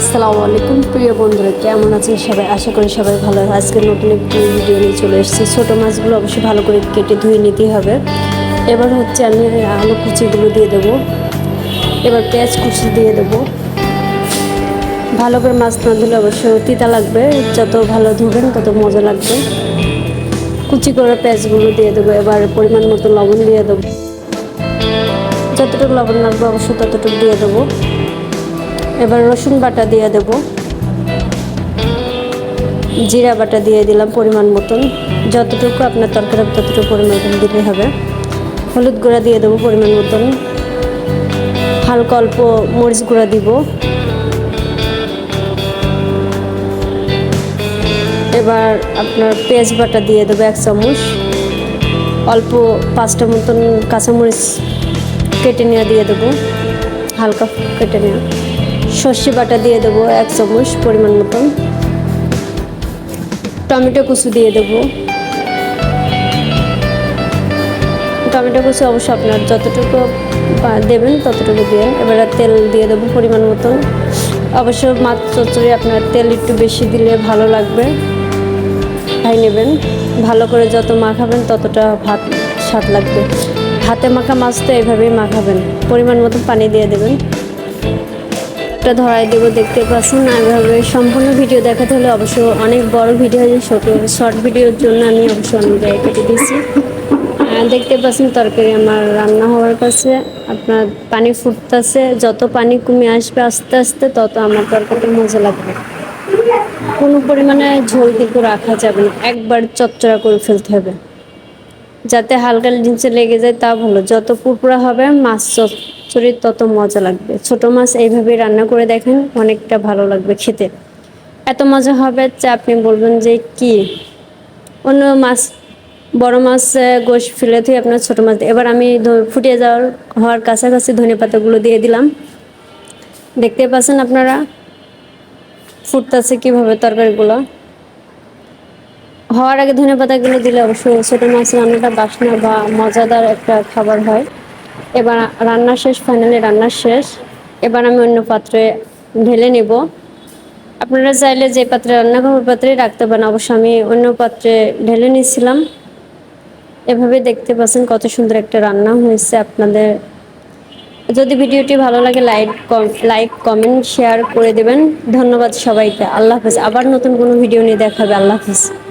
আসসালামু আলাইকুম, প্রিয় বন্ধুরা, কেমন আছেন সবাই? আশা করি সবাই ভালো আজকে নতুন একটি ভিডিও নিয়ে চলে এসেছি। ছোটো মাছগুলো অবশ্যই ভালো করে কেটে ধুয়ে নিতে হবে। এবার হচ্ছে আমি আলু কুচিগুলো দিয়ে দেবো। এবার পেঁয়াজ কুচি দিয়ে দেবো। ভালো করে মাছ না ধুলে অবশ্যই তিতা লাগবে। যত ভালো ধুবেন, তত মজা লাগবে। কুচি করে পেঁয়াজগুলো দিয়ে দেবো। এবার পরিমাণ মতো লবণ দিয়ে দেবো। যতটুকু লবণ লাগবে, অবশ্যই ততটুকু দিয়ে দেবো। এবার রসুন বাটা দিয়ে দেব। জিরা বাটা দিয়ে দিলাম পরিমাণ মতন। যতটুকু আপনার তরকারি ততটুকু পরিমাণ দিতে হবে। হলুদ গুঁড়া দিয়ে দেবো পরিমাণ মতন। হালকা অল্প মরিচ গুঁড়া দিব। এবার আপনার পেঁয়াজ বাটা দিয়ে দেবো এক চামচ। অল্প পাঁচটা মতন কাঁচামরিচ কেটে নেওয়া দিয়ে দেবো। হালকা কেটে নেওয়া। সর্ষে বাটা দিয়ে দেবো এক চামচ পরিমাণ মতন। টমেটো কুচু দিয়ে দেবো। টমেটো কুচু অবশ্য আপনার যতটুকু দেবেন ততটুকু দিয়ে। এবারে তেল দিয়ে দেবো পরিমাণ মতন। অবশ্য মাছ চচ্চড়ি আপনার তেল একটু বেশি দিলে ভালো লাগবে। খাই নেবেন। ভালো করে যত মাখাবেন ততটা ভাত স্বাদ লাগবে। হাতে মাখা মাছ তো এভাবেই মাখাবেন। পরিমাণ মতো পানি দিয়ে দেবেন। একটা ধরাই দেবো দেখতে পাচ্ছেন। আর এভাবে সম্পূর্ণ ভিডিও দেখাতে হলে অবশ্য অনেক বড় ভিডিও হয়ে ছোটো শর্ট ভিডিওর জন্য আমি অবশ্য অনেক জায়গায় কেটে দিয়েছি। দেখতে পাচ্ছেন তরকারি আমার রান্না হওয়ার কাছে। আপনার পানি ফুটতেছে, যত পানি কমে আসবে আস্তে আস্তে, তত আমার তরকারিটা মজা লাগবে। কোনো পরিমাণে ঝোল কিন্তু রাখা যাবে না, একবার চচ্চড়া করে ফেলতে হবে। যাতে হালকা নিচে লেগে যায় তা ভালো। যত পুরপুরা হবে, মাছ চচ্চড়ি তত মজা লাগবে। ছোট মাছ এইভাবে রান্না করে দেখেন, অনেকটা ভালো লাগবে খেতে। এত মজা হবে যে আপনি বলবেন যে কি? অন্য মাছ, বড় মাছ গোশ ফেলে দিয়ে আপনার ছোট মাছ। এবার আমি ফুটিয়ে যাওয়ার, হওয়ার কাছাকাছি ধনে পাতাগুলো দিয়ে দিলাম। দেখতে পাচ্ছেন আপনারা? ফুটতেছে কীভাবে তরকারিগুলো। হওয়ার আগে ধনে পাতাগুলো দিলে অবশ্যই ছোটো মাছ রান্নাটা বাসনা বা মজাদার একটা খাবার হয়। এবার রান্না শেষ ফাইনালি রান্না শেষ। এবার আমি অন্য পাত্রে ঢেলে নেব। আপনারা চাইলে যে পাত্রে রান্না করব, ওই পাত্রেই রাখতে পারেন। অবশ্য আমি অন্য পাত্রে ঢেলে নিয়েছিলাম। এভাবে দেখতে পাচ্ছেন কত সুন্দর একটা রান্না হয়েছে আপনাদের। যদি ভিডিওটি ভালো লাগে, লাইক লাইক, কমেন্ট, শেয়ার করে দেবেন। ধন্যবাদ সবাইকে। আল্লাহ হাফেজ। আবার নতুন কোনো ভিডিও নিয়ে দেখাবে। আল্লাহ হাফেজ।